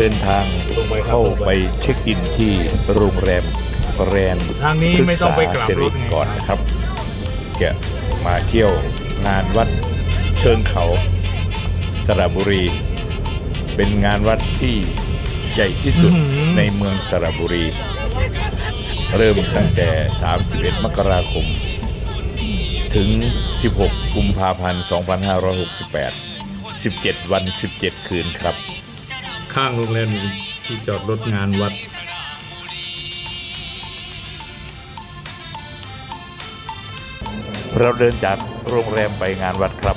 เดินทางตรงไปครับเข้าตรงไป ไปเช็คอินที่โรงแรมแกรนด์ทางนี้ไม่ต้องไปกลับสิรริถไง ก่อนนะครับจะมาเที่ยวงานวัดเชิงเขาสระบุรี เป็นงานวัดที่ใหญ่ที่สุดในเมืองสระบุรี เริ่มตั้งแต่ 31 มกราคม ถึง 16 กุมภาพันธ์ 2568 17 วัน 17 คืนครับ ข้างโรงแรมมีที่จอดรถงานวัด เราเดินจากโรงแรมไปงานวัดครับ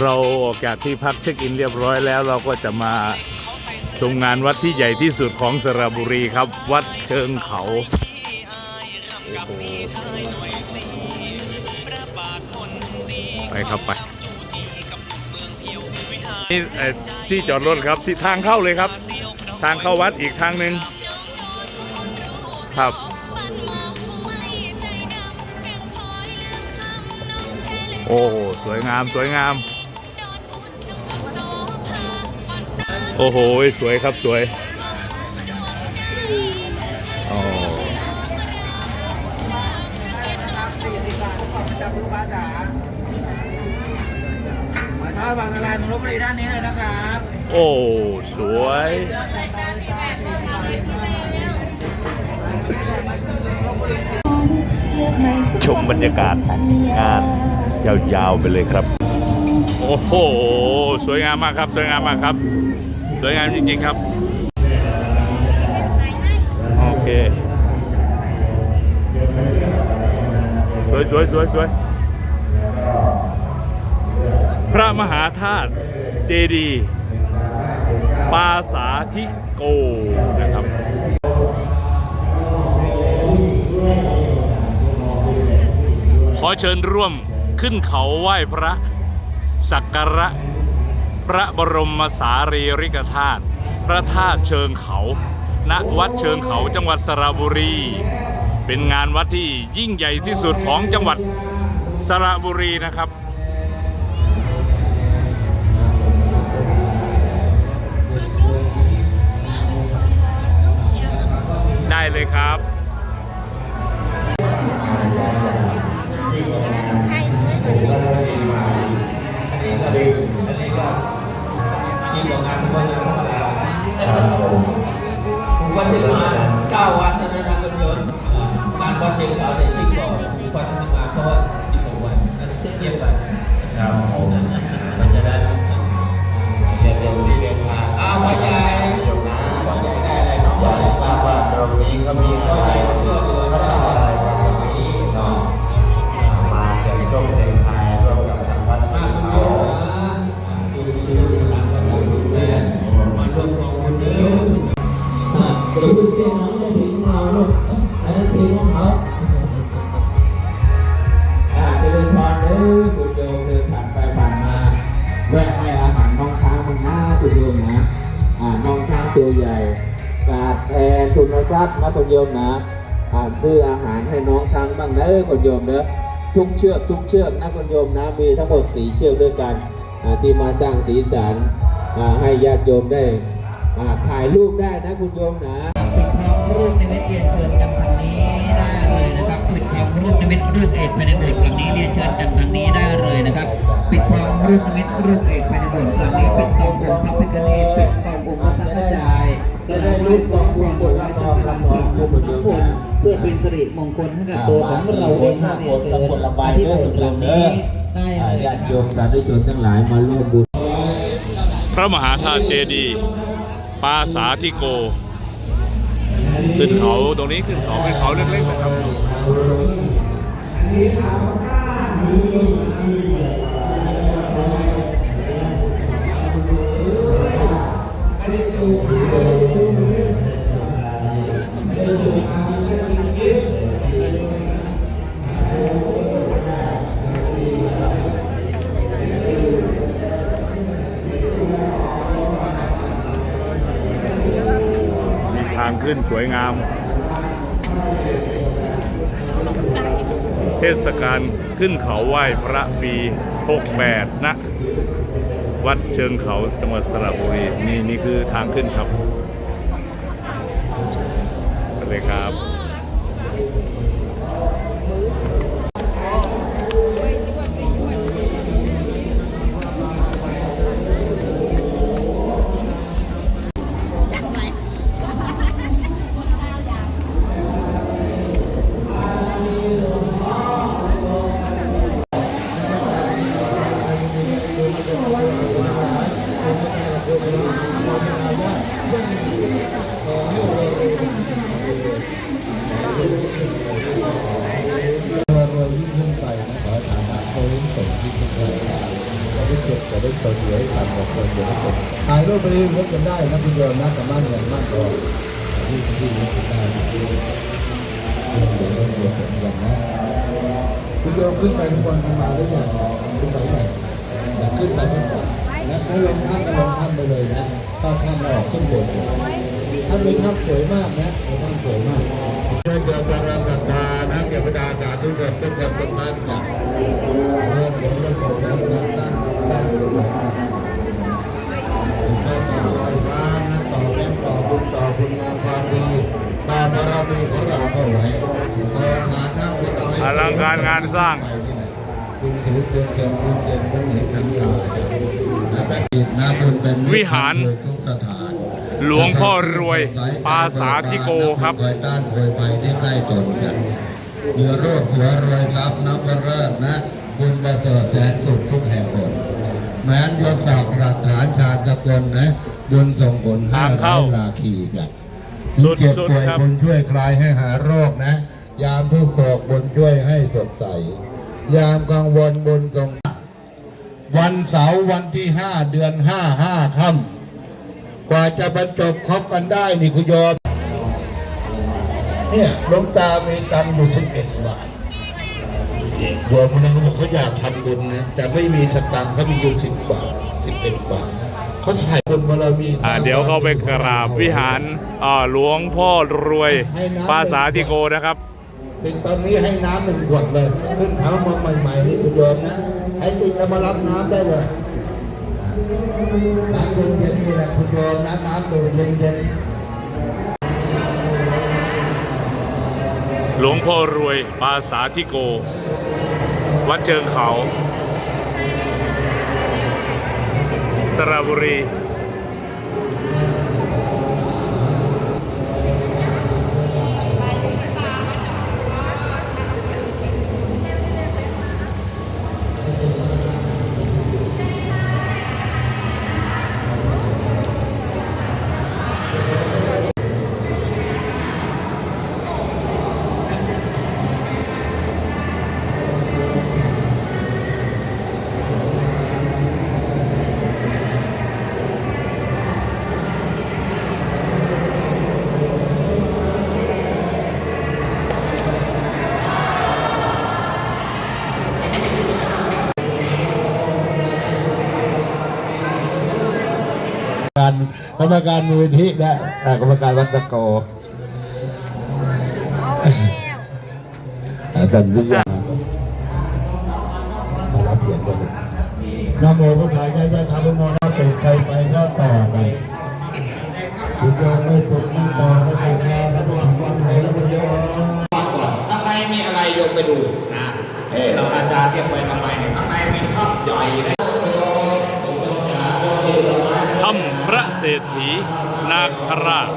เราออกจากที่พักเช็คอินเรียบร้อยแล้วเราก็จะมาชมงานวัดที่ใหญ่ที่สุดของสระบุรีครับ วัดเชิงเขาไปครับไป นี่เอ่อที่จอดรถครับที่ทางเข้าเลยครับ ทางเข้าวัดอีกทางหนึ่งครับ โอ้โหสวยงามสวยงาม โอ้โห สวยครับสวย ถ้าบางอะไรมันลบบุรีด้านนี้เลยนะครับโอ้สวยชมบรรยากาศงานยาวๆไปเลยครับ โอ้โห สวยงามมากครับ สวยงามมากครับ สวยงามจริงๆครับ โอเค สวยสวยสวยสวย พระมหาธาตุเจดีปาสาธิโกนะครับขอเชิญร่วมขึ้นเขาไหว้พระสักการะ พระบรมสารีริกธาตุพระธาตุเชิงเขาณวัดเชิงเขาจังหวัดสระบุรี เป็นงานวัดที่ยิ่งใหญ่ที่สุดของจังหวัดสระบุรีนะครับ ได้เลยครับวันที่มาเก้าวันนะนะครับคุณโยนการวัดเดียวเราเนี่ย มีก็มีพ่อใหญ่เพื่อเรือพระเจ้าอะไรกันตรงนี้เนาะมาเสียงโชคเสียงไทยร่วมกับทางวัดที่เขามาร่วมลงทุนเยอะกระพึ่งเตี้ ทุนทรัพย์นะคุณโยมนะซื้ออาหารให้น้องช้างบ้างเด้อคุณโยมเด้อทุกเชือกทุกเชือกนะคุณโยมนะมีทั้งหมดสีเชือกด้วยกันที่มาสร้างสีสันให้ญาติโยมได้ถ่ายรูปได้นะคุณโยมนะปิดทองรูปนิมิตเรียนเชิญจากทางนี้ได้เลยนะครับปิดทองรูปนิมิตรูปเอกภายในโบสถ์ฝั่งนี้เรียนเชิญจากทางนี้ได้เลยนะครับ ปิดทองรูปนิมิตรูปเอกภายในโบสถ์ฝั่งนี้ปิดทององค์พระพิฆเนศปิดทององค์พระสังฆจา จะได้รูปของคุณบนละครละครคุณบนเดิมนะเพื่อเป็นสิริมงคลให้กับตัวของเราเองนะเรียนเชิญที่โบสถ์หลังนี้ได้ญาติโยมสาธุชนทั้งหลายมาร่วมบุญพระมหาธาตุเจดีย์ปาสาธิโก ขึ้นเขาตรงนี้ขึ้นเขาเป็นเขาเล็กๆนะครับ สวยงาม เทศกาลขึ้นเขาไหว้พระปี 68 นะ วัดเชิงเขาจังหวัดสระบุรี นี่นี่คือทางขึ้นครับไปเลยครับ ถ่ายรูปไปเรื่อยๆกันได้นะคุณโยมนะกับบ้านอย่างมากกว่าที่ที่นี้ได้ที่เดี๋ยวเราเดี๋ยวผมอย่างนะคุณโยมขึ้นไปทุกคนทำมาหรือยังขึ้นไปไหนอยาขึ้นไปไหมนนะถ้าลงข้ามก็ลงข้ามไปเลยนะถ้าข้ามออกขึ้นบนถ้ามีข้าสวยมากนะข้ามสวยมากเพื่อเกิดความรักศรัทธานะเก็บพระดาการทุกคนทุกคนทุกท่านนะะกิจนะบุญเป็นวิหารทุกสถานหลวงพ่อรวยปราสาทธิโกครับคอยต้านคอยไปที่ใกล้ตนกันเรือโรดหัวรวยทรัพย์นับว่าเลิศนะบุญประเสริฐแสนสุขทุกแห่งหนแม้นยศศักดิ์หลักฐานชาติสกลนะบุญส่งผลห้าทางร้เข้าอยลาคีกันสุดๆเจ็บป่วยครับบุญช่วยคลายให้หายโรคนะ ยามทุกโศกบุญช่วยให้สดใส ยามกังวลบุญทรง วันเสาร์วันที่ห้าเดือนห้าห้าค่ำกว่าจะบรรจบครบกันได้นี่คุณโยมเนี่ยหลวงตามีตังค์อยู่สิบเอ็ดบาทโยมคนนั้นเขาบอกเขาอยากทำบุญนะแต่ไม่มีสตังค์เขามีอยู่สิบบาทสิบเอ็ดบาทเขาใส่บุญบารมีอ่าเดี๋ยวเข้าไปกราบวิหารอ่าหลวงพ่อรวยปราสาทธิโกนะครับ ติดตอนนี้ให้น้ำหนึ่งขวดเลย ขึ้นเท้ามาใหม่ๆนี่คุณโยมนะให้ติดแล้วมารับน้ำได้เลยน้ำเย็นๆนี่แหละคุณโยมนะน้ำดื่มเย็นๆหลวงพ่อรวยปาสาทธิโก วัดเชิงเขา สระบุรี การกรรมการมูลที่และอ่ากรรมการวัดตะโกอาจารย์วิทยามารับเกียรติด้วยนะโมพุทธายะยะธรรมโมนะติใครไปก็ต่อไปคุณโยมไม่ถูกที่ต่อไม่ถูกแล้วแล้วก็วันไหนแล้วคุณโยมก่อนข้างในมีอะไรโยมไปดูนะเอ๊ะเราอาจารย์เรียกไปทำไมเนี่ยข้างในมีถ้ำใหญ่เลย เศรษฐีนาคราช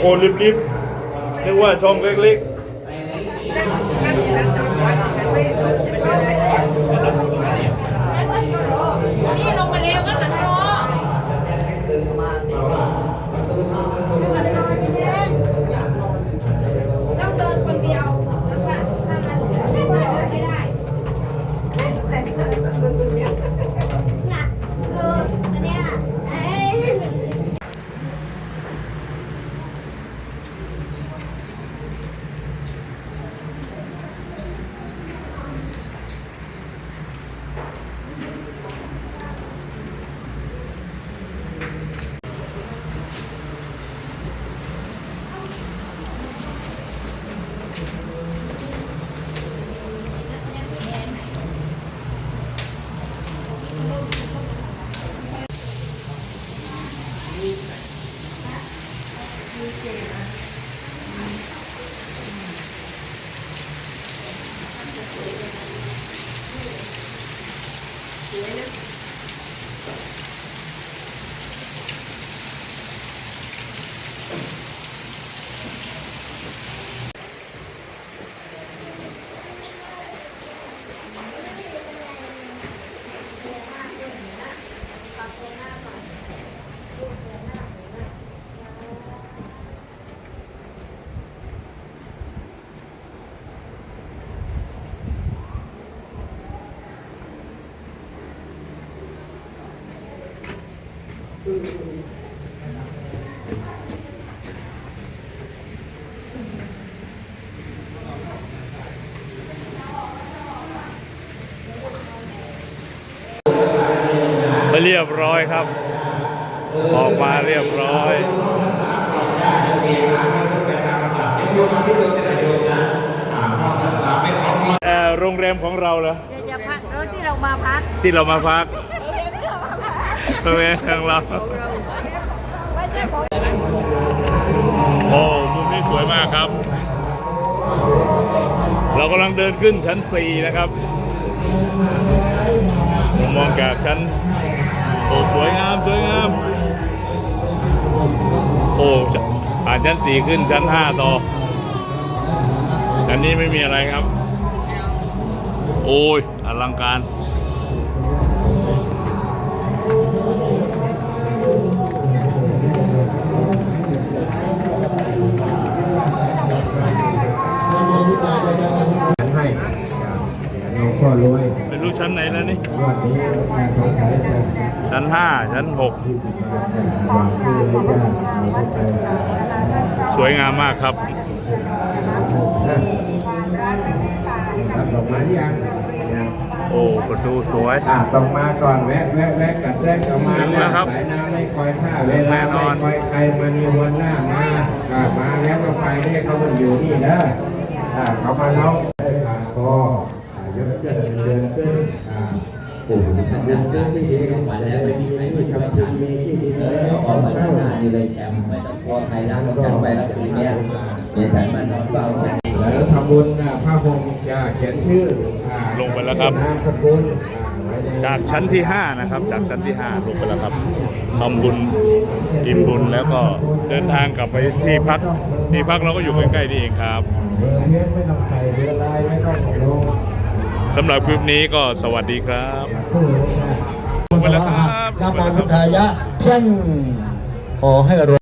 โอ้ลิบๆนึกว่าช่องเล็กๆ เรียบร้อยครับ ออกมาเรียบร้อยเอ่อโรงแรมของเราเหรอเดี๋ยวจะพักรถที่เรามาพักที่เรามาพักเดี๋ยวที่เรามาพักโรงแรมของเราไม่ใช่ของโอ้มุมนี้สวยมากครับ เรากำลังเดินขึ้นชั้น 4 นะครับผมมองจากชั้น โอ้สวยงามสวยงาม โอ้ผ่านชั้นสี่ขึ้นชั้นห้าต่ออันนี้ไม่มีอะไรครับ โอ้ยอลังการ ชั้นไหนแล้วนี่วันนี้งานของขายจะชั้น5ชั้นหวังที่เลยจ้าเอาไป6สวยงามมากครับรับดอกไม้ยังโอ้ประตูสวยอ่าต้องมาก่อนแวะแวะแวะกับแทรกเข้ามาถึงแล้วครับสายน้ำไม่คอยท่าเวแน่ลานอนไม่คอยใครมามีวันหน้ามาอ่ามาแล้วก็ไปเนี่ยเขามันอยู่นี่นะอ่าเขามาแล้วได้ผ่านคออ่า ยกเกินเดือนขึ้นอ่าปู่ทำเดือนขึ้ที่ดีของมันแล้วไม่มีไม่มีทำสิ่งมีที่ดีเออออกมาข้างหน้านี่เลยแจมไม่ต้องกลัวใครนะเราฉันไปแล้วคืนเนี้ยเดี๋ยวฉันมานอนเฝ้าฉันแล้วทำบุญผ้าห่มจะเขียนชื่อลงไปแล้วครับนามสกุลจากชั้นที่ 5 นะครับ จากชั้นที่ 5 ลงไปแล้วครับทำบุญอิ่มบุญแล้วก็เดินทางกลับไปที่พักที่พักเราก็อยู่ใกล้ๆนี่เองครับเบอร์เพี้ยนไม่ต้องใส่เบอลายไม่ต้องลง สำหรับคลิปนี้ก็สวัสดีครับคู่ลงมาลงไปแล้วครับ นามพุทธายะเพ่งขอให้รวย